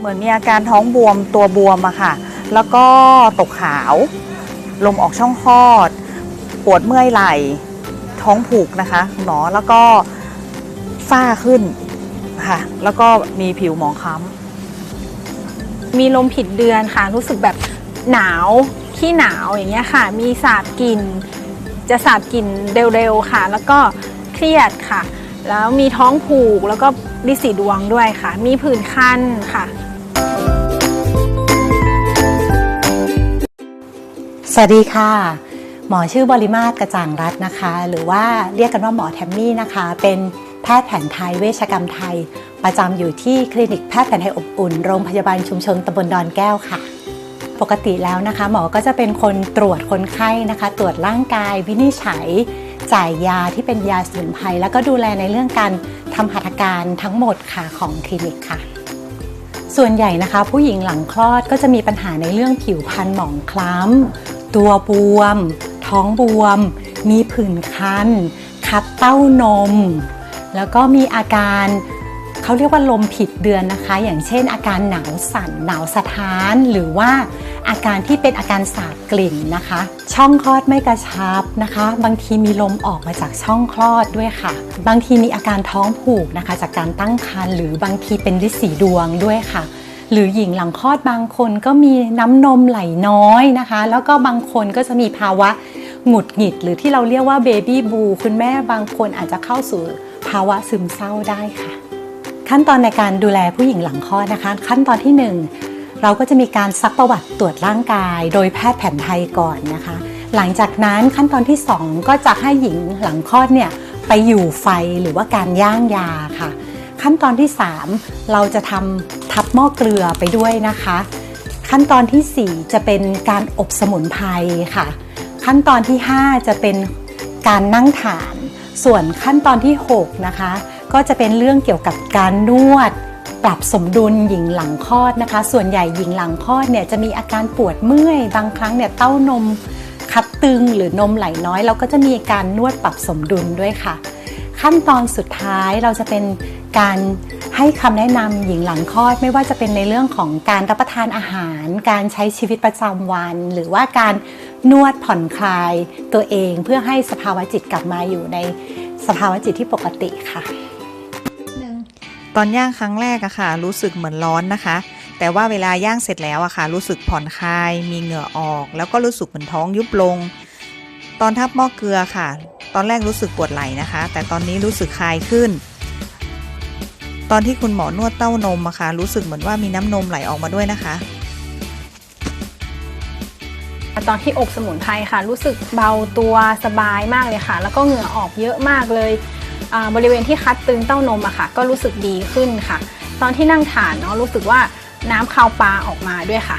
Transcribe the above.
เหมือนมีอาการท้องบวมตัวบวมอะค่ะ แล้วก็ตกขาว ลมออกช่องคลอด ปวดเมื่อยไหล่ ท้องผูกนะคะหมอแล้วก็ฝ้าขึ้นค่ะ แล้วก็มีผิวหมองคล้ำมีลมผิดเดือนค่ะ รู้สึกแบบหนาวขี้หนาวอย่างเงี้ยค่ะ มีสาบกลิ่น จะสาบกลิ่นเร็วๆค่ะ แล้วก็เครียดค่ะ แล้วมีท้องผูกแล้วก็ดิสีดวงด้วยค่ะ มีผื่นคันค่ะ สวัสดีค่ะ หมอชื่อบริมาตรกระจ่างรัตน์นะคะ หรือว่าเรียกกันว่าหมอแทมมี่นะคะ เป็นแพทย์แผนไทยเวชกรรมไทย ประจำอยู่ที่คลินิกแพทย์แผนไทยอบอุ่น โรงพยาบาลชุมชนตำบลดอนแก้วค่ะ ปกติแล้วนะคะ หมอก็จะเป็นคนตรวจคนไข้นะคะ ตรวจร่างกายวินิจฉัย จ่ายยาที่เป็นยาสมุนไพรแล้วก็ดูแลในเรื่องการทำหัตถการทั้งหมดค่ะของคลินิกค่ะ ส่วนใหญ่นะคะ ผู้หญิงหลังคลอดก็จะมีปัญหาในเรื่องผิวพรรณหมองคล้ำ ตัวบวม ท้องบวม มีผื่นคัน คัดเต้านม แล้วก็มีอาการ เขาเรียกว่าลมผิดเดือนนะคะ อย่างเช่น อาการหนาวสั่นหนาวสะท้าน หรือว่าอาการที่เป็นอาการสาบกลิ่นนะคะ ช่องคลอดไม่กระชับนะคะ บางทีมีลมออกมาจากช่องคลอดด้วยค่ะ บางทีมีอาการท้องผูกนะคะ จากการตั้งครรภ์หรือบางทีเป็นฤทธิ์สีดวงด้วยค่ะ หรือหญิงหลังคลอดบางคนก็มีน้ำนมไหลน้อยนะคะ แล้วก็บางคนก็จะมีภาวะหงุดหงิด หรือที่เราเรียกว่าเบบี้บูคุณแม่บางคนอาจจะเข้าสู่ภาวะซึมเศร้าได้ค่ะ ขั้นตอนในการดูแลผู้หญิงหลังคลอดนะคะ ขั้นตอนที่หนึ่งเราก็จะมีการซักประวัติตรวจร่างกาย โดยแพทย์แผนไทยก่อนนะคะ หลังจากนั้นขั้นตอนที่สองก็จะให้หญิงหลังคลอดเนี่ยไปอยู่ไฟหรือว่าการย่างยาค่ะ ขั้นตอนที่ 3 เราจะทำทับหม้อเกลือไปด้วยนะคะ ขั้นตอนทีสี่4 จะเป็นการอบสมุนไพรค่ะ ขั้นตอนที่ 5 จะเป็นการนั่งฐาน ส่วนขั้นตอนที่ 6 นะคะ ก็จะเป็นเรื่องเกี่ยวกับการนวด ปรับสมดุลหญิงหลังคลอดนะคะ ส่วนใหญ่หญิงหลังคลอดเนี่ยจะมีอาการปวดเมื่อย บางครั้งเนี่ยเต้านมคัดตึงหรือนมไหลน้อยเราก็จะมีการนวดปรับสมดุลด้วยค่ะ ขั้นตอนสุดท้ายเราจะเป็นการให้คำแนะนำหญิงหลังคลอดไม่ว่าจะเป็นในเรื่องของการรับประทานอาหาร การใช้ชีวิตประจำวัน หรือว่าการ นวดผ่อนคลายตัวเองเพื่อให้สภาวะจิตกลับมาอยู่ในสภาวะจิตที่ปกติค่ะ ตอนย่างครั้งแรกอะค่ะ รู้สึกเหมือนร้อนนะคะ แต่ว่าเวลาย่างเสร็จแล้วอะค่ะ รู้สึกผ่อนคลาย มีเหงื่อออก แล้วก็รู้สึกเหมือนท้องยุบลง ตอนทับหม้อเกลือค่ะ ตอนแรกรู้สึกปวดไหล่นะคะ แต่ตอนนี้รู้สึกคลายขึ้น ตอนที่คุณหมอนวดเต้านมอะค่ะ รู้สึกเหมือนว่ามีน้ำนมไหลออกมาด้วยนะคะ ตอนที่อบสมุนไพรค่ะ รู้สึกเบาตัวสบายมากเลยค่ะ แล้วก็เหงื่อออกเยอะมากเลยบริเวณที่คัดตึงเต้านมอะค่ะ ก็รู้สึกดีขึ้นค่ะ ตอนที่นั่งฐานเนาะรู้สึกว่าน้ำคาวปลาออกมาด้วยค่ะ